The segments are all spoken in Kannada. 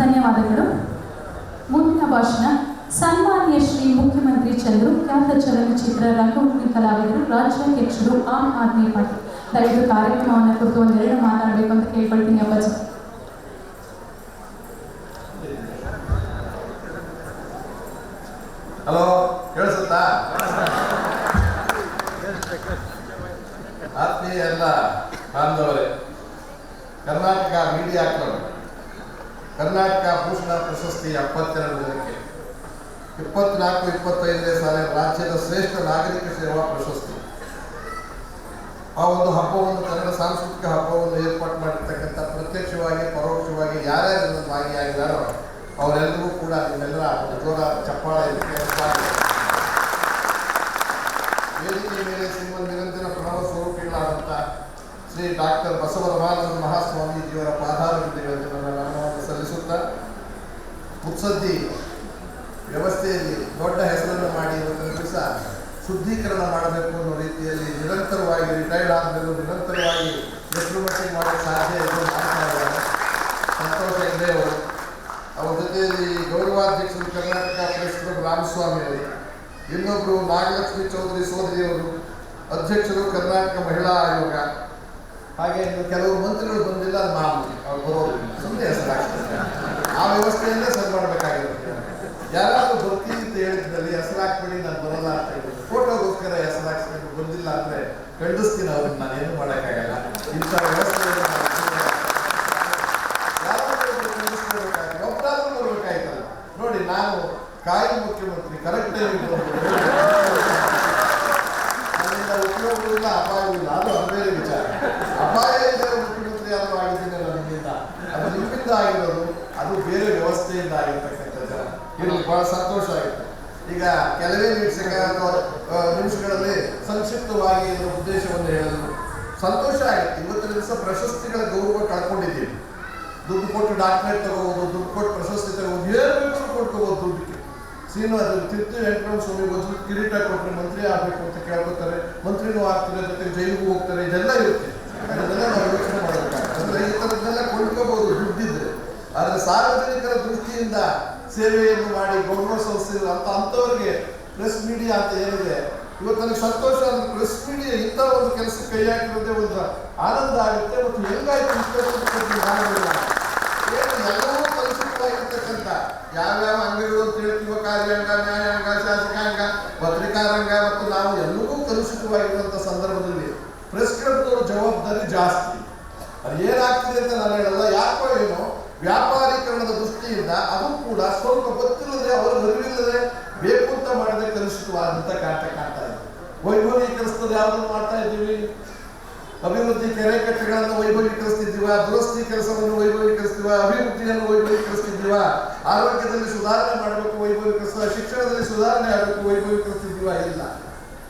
ಧನ್ಯವಾದಗಳು. ಮುಂದಿನ ಭಾಷಣ, ಸನ್ಮಾನ್ಯ ಶ್ರೀ ಮುಖ್ಯಮಂತ್ರಿ ಚಂದ್ರು, ಖ್ಯಾತ ಚಲನಚಿತ್ರ ರಂಗಭೂಮಿ ಕಲಾವಿದರು, ರಾಜ್ಯಾಧ್ಯಕ್ಷರು, ಆಮ್ ಆದ್ಮಿ ಪಾರ್ಟಿ. ದಯವಿಟ್ಟು ಕಾರ್ಯಕ್ರಮವನ್ನು ಕುರಿತು ಒಂದೆರಡು ಮಾತಾಡಬೇಕು ಅಂತ ಕೇಳ್ಕೊಳ್ತೀನಿ, ಅಪ್ಪಾಜಿ. ಹಲೋ, ಕೇಳಿಸುತ್ತಾ? ಆತ್ಮೀಯ ಎಲ್ಲ ಬಾಂಧವರೇ, ಕರ್ನಾಟಕ ಮೀಡಿಯಾ ಕ್ಲಬ್. ಕರ್ನಾಟಕ ಭೂಷಣ ಪ್ರಶಸ್ತಿ ಎಪ್ಪತ್ತೆರಡು ಜನಕ್ಕೆ ಇಪ್ಪತ್ನಾಲ್ಕು, ಇಪ್ಪತ್ತೈದನೇ ಸಾಲಿನ ರಾಜ್ಯದ ಶ್ರೇಷ್ಠ ನಾಗರಿಕ ಸೇವಾ ಪ್ರಶಸ್ತಿ ಆ ಒಂದು ಹಬ್ಬವನ್ನು ಕನ್ನಡ ಸಾಂಸ್ಕೃತಿಕ ಹಬ್ಬವನ್ನು ಏರ್ಪಾಡು ಮಾಡಿರ್ತಕ್ಕಂಥ ಪ್ರತ್ಯಕ್ಷವಾಗಿ, ಪರೋಕ್ಷವಾಗಿ ಯಾರ್ಯಾರು ಭಾಗಿಯಾಗಿದ್ದಾರೋ ಅವರೆಲ್ಲರೂ ಕೂಡ ನಿಮ್ಮೆಲ್ಲರ ಜೋರ ಚಪ್ಪಾಳ. ವೇದಿಕೆ ಮೇಲೆ ಸಿಗುವ ನಿರಂತರ ಪ್ರಣವ ಸ್ವರೂಪಿಗಳಾದಂಥ ಶ್ರೀ ಡಾಕ್ಟರ್ ಬಸವರಮಾನಂದ ಮಹಾಸ್ವಾಮೀಜಿಯವರ ಪಾದಾರವಿಂದಗಳಿಗೆ ನಮನವನ್ನು ಮುತ್ಸದ್ದಿ ವ್ಯವಸ್ಥೆಯಲ್ಲಿ ದೊಡ್ಡ ಹೆಸರನ್ನು ಮಾಡಿ ದಿವಸ ಶುದ್ಧೀಕರಣ ಮಾಡಬೇಕು ಅನ್ನೋ ರೀತಿಯಲ್ಲಿ ನಿರಂತರವಾಗಿ ರಿಟೈರ್ಡ್ ಆದಮೇಲೂ ನಿರಂತರವಾಗಿ ಎಷ್ಟು ಮಟ್ಟಿಗೆ ಮಾಡೋಕ್ಕೆ ಸಾಧ್ಯ ಇದೆ ಸಂತೋಷ ಇದೆ ಅವರು ಅವರ ಜೊತೆಯಲ್ಲಿ ಗೌರವಾಧ್ಯಕ್ಷರು ಕರ್ನಾಟಕ ಪ್ರೆಸಿಡೆಂಟ್ ರಾಮಸ್ವಾಮಿ ಅವರು ಇನ್ನೊಬ್ಬರು ನಾಗಲಕ್ಷ್ಮಿ ಚೌಧರಿ ಸೋದರಿ ಅವರು, ಅಧ್ಯಕ್ಷರು ಕರ್ನಾಟಕ ಮಹಿಳಾ ಆಯೋಗ. ಹಾಗೆ ಕೆಲವು ಮಂತ್ರಿಗಳು ಬಂದಿಲ್ಲ ಮಾಮೂಲಿ ಅವ್ರು ಬರೋದಿಲ್ಲ ಸುಮ್ಮನೆ ಹೆಸರು ಹಾಕ್ತಾರೆ ಆ ವ್ಯವಸ್ಥೆಯಲ್ಲೇ ಸರಿ ಮಾಡಬೇಕಾಗಿರುತ್ತೆ. ಯಾರಾದರೂ ಬರ್ತೀನಿ ಅಂತ ಹೇಳಿದ್ದಲ್ಲಿ ಹೆಸರು ಹಾಕ್ಬೇಡಿ, ನಾನು ಬರಲ್ಲ ಅಂತ ಹೇಳಿ ಫೋಟೋಗೋಸ್ಕರ ಹೆಸರು ಹಾಕ್ಸ್ಬೇಕು, ಬಂದಿಲ್ಲ ಅಂದ್ರೆ ಖಂಡಿಸ್ತೀನಿ ಅವ್ರನ್ನ ನಾನು ಏನು ಮಾಡೋಕ್ಕಾಗಲ್ಲ. ಇಂಥ ವ್ಯವಸ್ಥೆ ಒಬ್ಬರಾದ್ರೂ ಬರ್ಬೇಕಾಯ್ತಲ್ಲ. ನೋಡಿ, ನಾನು ಕಾಯಿ ಮುಖ್ಯಮಂತ್ರಿ ಕರೆಕ್ಟ್ ಬಹಳ ಸಂತೋಷ ಆಯಿತು ಈಗ ಕೆಲವೇ ನಿಮಿಷ ನಿಮಿಷಗಳಲ್ಲಿ ಸಂಕ್ಷಿಪ್ತವಾಗಿ ಇದರ ಉದ್ದೇಶವನ್ನು ಹೇಳಲು ಸಂತೋಷ ಆಯಿತು. ಇವತ್ತಿನ ದಿವಸ ಪ್ರಶಸ್ತಿಗಳ ಗೌರವ ಕಳ್ಕೊಂಡಿದ್ದೀವಿ. ದುಡ್ಡು ಕೊಟ್ಟು ಡಾಕ್ಟರೇಟ್ ತಗೋಬೋದು, ದುಡ್ಡು ಕೊಟ್ಟು ಪ್ರಶಸ್ತಿ ತಗೋಬೋದು ಏನು ಬೇಕಾದ್ರೂ ಕೊಟ್ಕೋಬೋದು ದುಡ್ಡಿಗೆ. ಶ್ರೀನಿವಾಸ ತಿರ್ತು ವೆಂಕಟರಮಣ ಸ್ವಾಮಿ ಒಂದು ಕಿರೀಟ ಕೊಟ್ಟರೆ ಮಂತ್ರಿ ಆಗಬೇಕು ಅಂತ ಕೇಳ್ಕೊತಾರೆ. ಮಂತ್ರಿನೂ ಆಗ್ತಾರೆ ಜೊತೆಗೆ ಜೈಲಿಗೂ ಹೋಗ್ತಾರೆ. ಇದೆಲ್ಲ ಇರುತ್ತೆ. ಅದನ್ನೆಲ್ಲ ನಾವು ಯೋಚನೆ ಮಾಡಬೇಕಾಗುತ್ತೆ ಅಂದರೆ ಈ ಥರದ್ದೆಲ್ಲ ಕೊಂಡ್ಕೋಬಹುದು ದುಡ್ಡಿದ್ರೆ. ಆದರೆ ಸಾರ್ವಜನಿಕರ ದೃಷ್ಟಿಯಿಂದ ಸೇವೆಯನ್ನು ಮಾಡಿ ಗೌರವ ಸಂಸ್ಥೆ ಅಂತ ಅಂಥವ್ರಿಗೆ ಪ್ರೆಸ್ ಮೀಡಿಯಾ ಅಂತ ಏನಿದೆ ಇವತ್ತು ನನಗೆ ಸಂತೋಷ ಅಂದ್ರೆ ಪ್ರೆಸ್ ಮೀಡಿಯಾ ಇಂಥ ಒಂದು ಕೆಲಸ ಕೈ ಹಾಕಿರೋದೆ ಒಂದು ಆನಂದ ಆಗುತ್ತೆ ಮತ್ತು ಹೆಂಗಾಯ್ತು ಎಲ್ಲವೂ ಕಲುಷಿತವಾಗಿರ್ತಕ್ಕಂಥ ಯಾವ್ಯಾವ ಅಂಗಗಳು ಅಂತ ಹೇಳ್ತೀವೋ ಕಾರ್ಯಾಂಗ, ನ್ಯಾಯಾಂಗ, ಶಾಸಕಾಂಗ, ಪತ್ರಿಕಾರಂಗ ಮತ್ತು ನಾವು ಎಲ್ಲವೂ ಕಲುಷಿತವಾಗಿರುವಂಥ ಸಂದರ್ಭದಲ್ಲಿ ಪ್ರೆಸ್ ಕ್ಲಬ್ನವ್ರ ಜವಾಬ್ದಾರಿ ಜಾಸ್ತಿ. ಅದು ಏನಾಗ್ತಿದೆ ಅಂತ ನಾನು ಹೇಳಲ್ಲ. ಯಾಕೋ ಏನೋ ವ್ಯಾಪಾರೀಕರಣದ ದೃಷ್ಟಿಯಿಂದ ಅದು ಕೂಡ ಸ್ವಲ್ಪ ಗೊತ್ತಿಲ್ಲದೆ ಅವರ ಅರಿವಿಲ್ಲದೆ ಬೇಕು ಅಂತ ಮಾಡದೆ ಕಲುಷಿತವಾದಂತ ಕಾಟ ಕಾಣ್ತಾ ಇದೆ. ವೈಭವೀಕರಿಸ್ತದೆ ಯಾವುದನ್ನು ಮಾಡ್ತಾ ಇದ್ದೀವಿ? ಅಭಿವೃದ್ಧಿ ಕೆರೆ ಕಟ್ಟೆಗಳನ್ನು ವೈಭವೀಕರಿಸ್ತಿದ್ದೀವ ದುರಸ್ತಿ ಕೆಲಸವನ್ನು ವೈಭವೀಕರಿಸ್ತೀವ ಅಭಿವೃದ್ಧಿಯನ್ನು ವೈಭವೀಕರಿಸ್ತಿದ್ದೀವ ಆರೋಗ್ಯದಲ್ಲಿ ಸುಧಾರಣೆ ಮಾಡಬೇಕು ವೈಭವೀಕರಿಸ್ತೀವ ಶಿಕ್ಷಣದಲ್ಲಿ ಸುಧಾರಣೆ ಆಗಬೇಕು ವೈಭವೀಕರಿಸ್ತಿದ್ದೀವ ಇಲ್ಲ.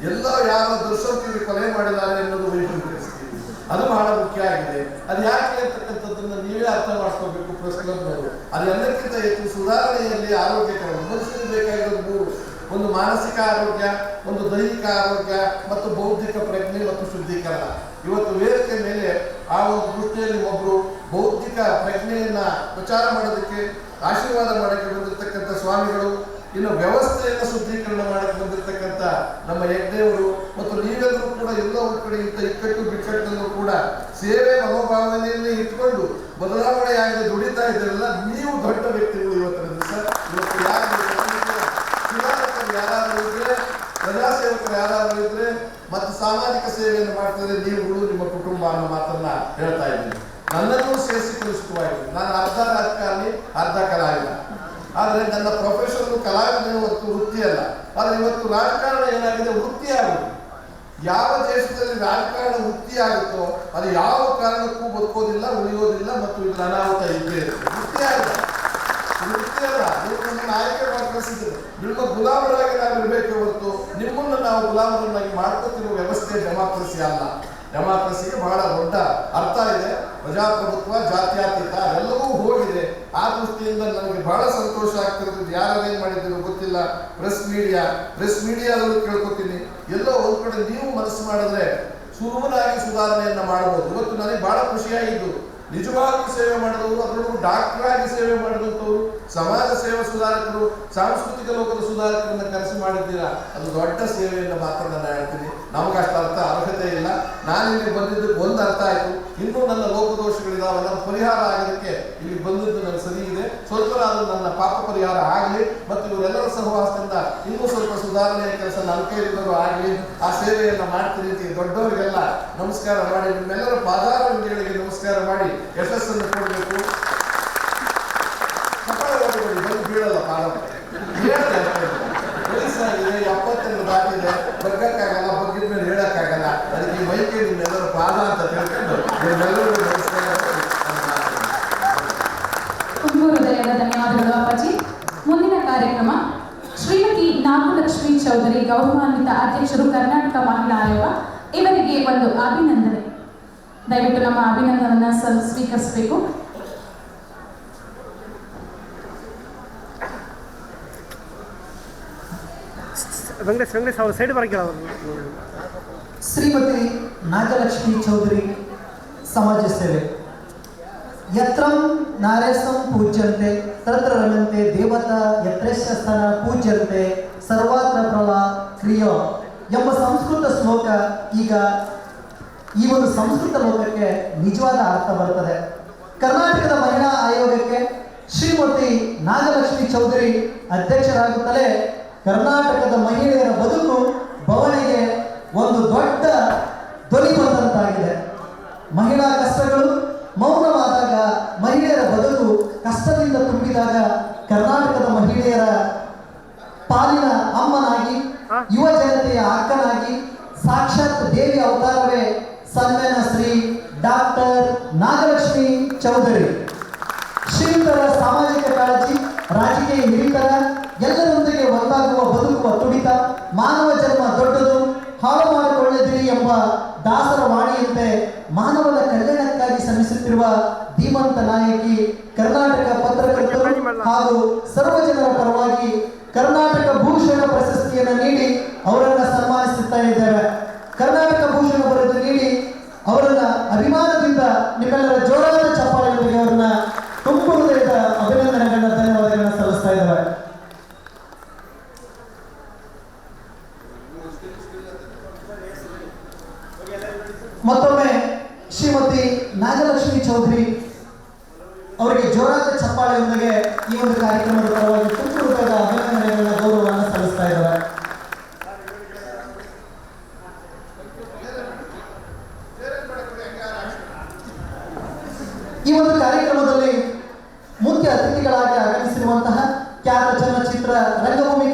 ಎಲ್ಲ ಯಾರ ದುರ್ಶಕ್ತಿಯಲ್ಲಿ ಕೊಲೆ ಮಾಡಿದ್ದಾರೆ ಎನ್ನುವುದು ವೈಭವೀಕರಿಸ್ತೀವಿ ಅದು ಬಹಳ ಮುಖ್ಯ ಆಗಿದೆ ಅದು ಯಾಕೆ ಅಂತಕ್ಕಂಥದ್ದನ್ನ ನೀವೇ ಅರ್ಥ ಮಾಡ್ಕೋಬೇಕು ಪ್ರೆಸ್ ಕ್ಲಬ್ನವರು ಅದೆಲ್ಲಕ್ಕಿಂತ ಹೆಚ್ಚು ಸುಧಾರಣೆಯಲ್ಲಿ ಆರೋಗ್ಯಕರ ಮನುಷ್ಯನಿಗೆ ಬೇಕಾಗಿರೋದು ಮೂರು. ಒಂದು ಮಾನಸಿಕ ಆರೋಗ್ಯ, ಒಂದು ದೈಹಿಕ ಆರೋಗ್ಯ ಮತ್ತು ಬೌದ್ಧಿಕ ಪ್ರಜ್ಞೆ ಮತ್ತು ಶುದ್ಧೀಕರಣ. ಇವತ್ತು ವೇದಿಕೆ ಮೇಲೆ ಆ ಒಂದು ದೃಷ್ಟಿಯಲ್ಲಿ ಒಬ್ಬರು ಬೌದ್ಧಿಕ ಪ್ರಜ್ಞೆಯನ್ನ ಪ್ರಚಾರ ಮಾಡೋದಕ್ಕೆ, ಆಶೀರ್ವಾದ ಮಾಡಕ್ಕೆ ಬಂದಿರತಕ್ಕಂಥ ಸ್ವಾಮಿಗಳು, ಇನ್ನು ವ್ಯವಸ್ಥೆಯನ್ನು ಶುದ್ಧೀಕರಣ ಮಾಡಕ್ಕೆ ಬಂದಿರತಕ್ಕಂಥ ನಮ್ಮ ಯಜ್ಞೆಯವರು ಮತ್ತು ನೀವೆಲ್ಲರೂ ಕೂಡ ಎಲ್ಲ ಒಂದು ಕಡೆ ಇಂಥ ಇಕ್ಕಟ್ಟು ಬಿಕ್ಕಟ್ಟನ್ನು ಕೂಡ ಸೇವೆ ಮನೋಭಾವನೆಯಲ್ಲಿ ಇಟ್ಕೊಂಡು ಬದಲಾವಣೆಯಾಗಿ ದುಡಿತಾ ಇದ್ರಲ್ಲ ನೀವು ದೊಡ್ಡ ವ್ಯಕ್ತಿಗಳು ಇವತ್ತಿನ ದಿವಸ ಇವತ್ತು ಯಾರು ಸುಧಾರಕರು ಯಾರಾದರೂ ಇದ್ರೆ, ಪ್ರಜಾಸೇವಕರು ಯಾರಾದರೂ ಇದ್ರೆ, ಮತ್ತು ಸಾಮಾಜಿಕ ಸೇವೆಯನ್ನು ಮಾಡ್ತಾರೆ ನೀವುಗಳು ನಿಮ್ಮ ಕುಟುಂಬ ಅನ್ನೋ ಮಾತನ್ನ ಹೇಳ್ತಾ ಇದ್ದೀನಿ. ನನ್ನನ್ನು ಸೇರಿಸಿ ಕಲಿಸುವಾಗಿದೆ ನಾನು ಅರ್ಧ ರಾಜಕಾರಣಿ, ಅರ್ಧ ಕಲಾವಿದ. ಆದರೆ ನನ್ನ ಪ್ರೊಫೆಷನ್ ಕಲಾವಿದ ಇವತ್ತು ವೃತ್ತಿ ಅಲ್ಲ ಆದರೆ ಇವತ್ತು ರಾಜಕಾರಣ ಏನಾಗಿದೆ? ವೃತ್ತಿ ಆಗುತ್ತೆ ಯಾವ ದೇಶದಲ್ಲಿ ರಾಜಕಾರಣ ವೃತ್ತಿ ಆಗುತ್ತೋ ಅದು ಯಾವ ಕಾರಣಕ್ಕೂ ಬದುಕೋದಿಲ್ಲ, ಉಳಿಯೋದಿಲ್ಲ ಮತ್ತು ಇದರ ಅನಾಹುತ ಇದ್ದೇ ಇರುತ್ತೆ. ವೃತ್ತಿ ವೃತ್ತಿ ಅಲ್ಲ. ನೀವು ನಮ್ಮನ್ನು ಆಯ್ಕೆ ಮಾಡಿ ಕಳಿಸಿದ್ರು ನಿಮ್ಮ ಗುಲಾಮರಾಗಿ ನಾವು ಇರಬೇಕೆ ಹೊರತು ನಿಮ್ಮನ್ನು ನಾವು ಗುಲಾಮರನ್ನಾಗಿ ಮಾಡ್ಕೋತಿರುವ ವ್ಯವಸ್ಥೆ ಡೆಮಾಕ್ರಸಿ ಅಲ್ಲ. ಡೆಮಾಕ್ರಸಿಗೆ ಬಹಳ ದೊಡ್ಡ ಅರ್ಥ ಇದೆ. ಪ್ರಜಾಪ್ರಭುತ್ವ, ಜಾತ್ಯಾತೀತ ಎಲ್ಲವೂ ಹೋಗಿದೆ. ಆ ದೃಷ್ಟಿಯಿಂದ ನನಗೆ ಬಹಳ ಸಂತೋಷ ಆಗ್ತಿರೋದು. ಯಾರೇನು ಮಾಡಿದ್ದೀರೋ ಗೊತ್ತಿಲ್ಲ. ಪ್ರೆಸ್ ಮೀಡಿಯಾ, ಪ್ರೆಸ್ ಮೀಡಿಯಾದಲ್ಲೂ ಕೇಳ್ಕೊತೀನಿ. ಎಲ್ಲೋ ಒಂದು ಕಡೆ ನೀವು ಮನಸ್ಸು ಮಾಡಿದ್ರೆ ಸುಲಭನಾಗಿ ಸುಧಾರಣೆಯನ್ನು ಮಾಡಬಹುದು ಇವತ್ತು ನನಗೆ ಬಹಳ ಖುಷಿಯಾಗಿದ್ದು. ನಿಜವಾಗ್ಲೂ ಸೇವೆ ಮಾಡಿದವರು ಅದರೊಳಗೂ ಡಾಕ್ಟರ್ ಆಗಿ ಸೇವೆ ಮಾಡಿದಂಥವ್ರು, ಸಮಾಜ ಸೇವಾ ಸುಧಾರಕರು, ಸಾಂಸ್ಕೃತಿಕ ಲೋಕದ ಸುಧಾರಕರನ್ನ ಕೆಲಸ ಮಾಡಿದ್ದೀರಾ? ಅದು ದೊಡ್ಡ ಸೇವೆಯನ್ನು ಮಾತ್ರ ನಾನು ಹೇಳ್ತೀನಿ. ನಮಗೆ ಅಷ್ಟು ಅರ್ಥ ಅರ್ಹತೆ ಇಲ್ಲ. ನಾನು ಇಲ್ಲಿ ಬಂದಿದ್ದಕ್ಕೆ ಒಂದು ಅರ್ಥ ಆಯಿತು. ಇನ್ನೂ ನನ್ನ ಲೋಕದೋಷಗಳಿದಾವಲ್ಲ ಪರಿಹಾರ ಆಗಲಿಕ್ಕೆ ಇಲ್ಲಿ ಬಂದಿದ್ದು ನನಗೆ ಸರಿ ಇದೆ. ಸ್ವಲ್ಪ ಅದು ನನ್ನ ಪಾಪ ಪರಿಹಾರ ಆಗಲಿ, ಮತ್ತು ಇವರೆಲ್ಲರ ಸಹವಾಸದಿಂದ ಇನ್ನೂ ಸ್ವಲ್ಪ ಸುಧಾರಣೆಯ ಕೆಲಸ ನನ್ನ ಆಗಲಿ, ಆ ಸೇವೆಯನ್ನು ಮಾಡ್ತೀನಿ ಅಂತ ದೊಡ್ಡವರಿಗೆಲ್ಲ ನಮಸ್ಕಾರ ಮಾಡಿ, ನಿಮ್ಮೆಲ್ಲರ ಪಾದಾರ ನಮಸ್ಕಾರ ಮಾಡಿ, ಯಶಸ್ಸನ್ನು ಕೊಡಬೇಕು. ನಾಗಲಕ್ಷ್ಮಿ ಚೌಧರಿ ಗೌರವಾನ್ವಿತ ಅಧ್ಯಕ್ಷರು ಕರ್ನಾಟಕ ಮಹಿಳಾ ಆಯೋಗ ಇವರಿಗೆ ಒಂದು ಅಭಿನಂದನೆ. ದಯವಿಟ್ಟು ನಮ್ಮ ಅಭಿನಂದನನ್ನ ಸ್ವೀಕರಿಸಬೇಕು. ವೆಂಕಟೇಶ್ ವೆಂಕಟೇಶ್ ಅವ್ರ ಸೈಡ್ ಶ್ರೀಮತಿ ನಾಗಲಕ್ಷ್ಮಿ ಚೌಧರಿ ಸಮಾಜ ಸೇವೆ. ಯತ್ರಂ ನಾರೇಸಂ ಪೂಜ್ಯಂತೆ. ತತ್ರ ರಮಂತೆ ದೇವತಾ ಸ್ಥಾನ ಪೂಜ್ಯಂತೆ ಸರ್ವಾತ್ರ ಪ್ರಲ ಕ್ರಿಯೋ ಎಂಬ ಸಂಸ್ಕೃತ ಶ್ಲೋಕ ಈಗ ಈ ಒಂದು ಸಂಸ್ಕೃತ ಲೋಕಕ್ಕೆ ನಿಜವಾದ ಅರ್ಥ ಬರುತ್ತದೆ. ಕರ್ನಾಟಕದ ಮಹಿಳಾ ಆಯೋಗಕ್ಕೆ ಶ್ರೀಮತಿ ನಾಗಲಕ್ಷ್ಮಿ ಚೌಧರಿ ಅಧ್ಯಕ್ಷರಾಗುತ್ತಲೇ ಕರ್ನಾಟಕದ ಮಹಿಳೆಯರ ಬದುಕು ಬವಣೆಗೆ ಒಂದು ದೊಡ್ಡ ಧ್ವನಿ ಬಂದಂತಾಗಿದೆ. ಮಹಿಳಾ ಕಷ್ಟಗಳು ಮೌನವಾದಾಗ ಮಹಿಳೆಯರ ಬದುಕು ಕಷ್ಟದಿಂದ ತುಂಬಿದಾಗ ಕರ್ನಾಟಕದ ಮಹಿಳೆಯರ ಪಾಲಿನ ಅಮ್ಮನಾಗಿ ಯುವ ಜನತೆಯ ಅಕ್ಕನಾಗಿ ಸಾಕ್ಷಾತ್ ದೇವಿ ಅವತಾರವೇ ಸನ್ಮಾನ ಶ್ರೀ ಡಾಕ್ಟರ್ ನಾಗಲಕ್ಷ್ಮಿ ಚೌಧರಿ. ಶ್ರೀಯುತರ ಸಾಮಾಜಿಕ ಕಾಳಜಿ ರಾಜಕೀಯ ಹಿರಿತರ ಎಲ್ಲರೊಂದಿಗೆ ಒಂದಾಗುವ ಬದುಕುವ ತುಡಿತ ಮಾನವ ಜನ್ಮ ದೊಡ್ಡದು ಹಾಳು ಮಾಡಿಕೊಳ್ಳದಿರಿ ಎಂಬ ದಾಸರ ವಾಣಿಯಂತೆ ಮಾನವನ ಕಲ್ಯಾಣಕ್ಕಾಗಿ ಶ್ರಮಿಸುತ್ತಿರುವ ಧೀಮಂತ ನಾಯಕಿ ಕರ್ನಾಟಕ ಪತ್ರಕರ್ತರು ಹಾಗೂ ಸರ್ವಜನರ ಪರವಾಗಿ ಕರ್ನಾಟಕ ಭೂಷಣ ಪ್ರಶಸ್ತಿಯನ್ನು ನೀಡಿ ಅವರನ್ನು ಸನ್ಮಾನಿಸುತ್ತಾ ಇದ್ದೇವೆ ಕರ್ನಾಟಕ ಭೂಷಣ ಬರೆದು ನೀಡಿ ಅವರನ್ನ ಅಭಿಮಾನದಿಂದ ನಿಮ್ಮೆಲ್ಲರ ಜೋರಾದ ಚಪ್ಪಾಳೆಯೊಂದಿಗೆ ಅವರನ್ನ ತುಂಬು ಹೃದಯದ ಅಭಿನಂದನೆಗಳನ್ನ ಧನ್ಯವಾದಗಳನ್ನ ಸಲ್ಲಿಸ್ತಾ ಇದ್ದೇವೆ ಮತ್ತೊಮ್ಮೆ ಶ್ರೀಮತಿ ನಾಗಲಕ್ಷ್ಮಿ ಚೌಧರಿ ಅವರಿಗೆ ಜೋರಾದ ಚಪ್ಪಾಳೆಯೊಂದಿಗೆ ಈ ಒಂದು ಕಾರ್ಯಕ್ರಮದ ಪರವಾಗಿ ತುಂಬು ಹೃದಯದ ಅಭಿನಂದನೆಗಳನ್ನ ಗೌರವವನ್ನು ಸಲ್ಲಿಸ್ತಾ ಇದ್ದಾರೆ. ಈ ಒಂದು ಕಾರ್ಯಕ್ರಮದಲ್ಲಿ ಮುಖ್ಯ ಅತಿಥಿಗಳಾಗಿ ಆಗಮಿಸಿರುವಂತಹ ಖ್ಯಾತ ಚಲನಚಿತ್ರ ರಂಗಭೂಮಿ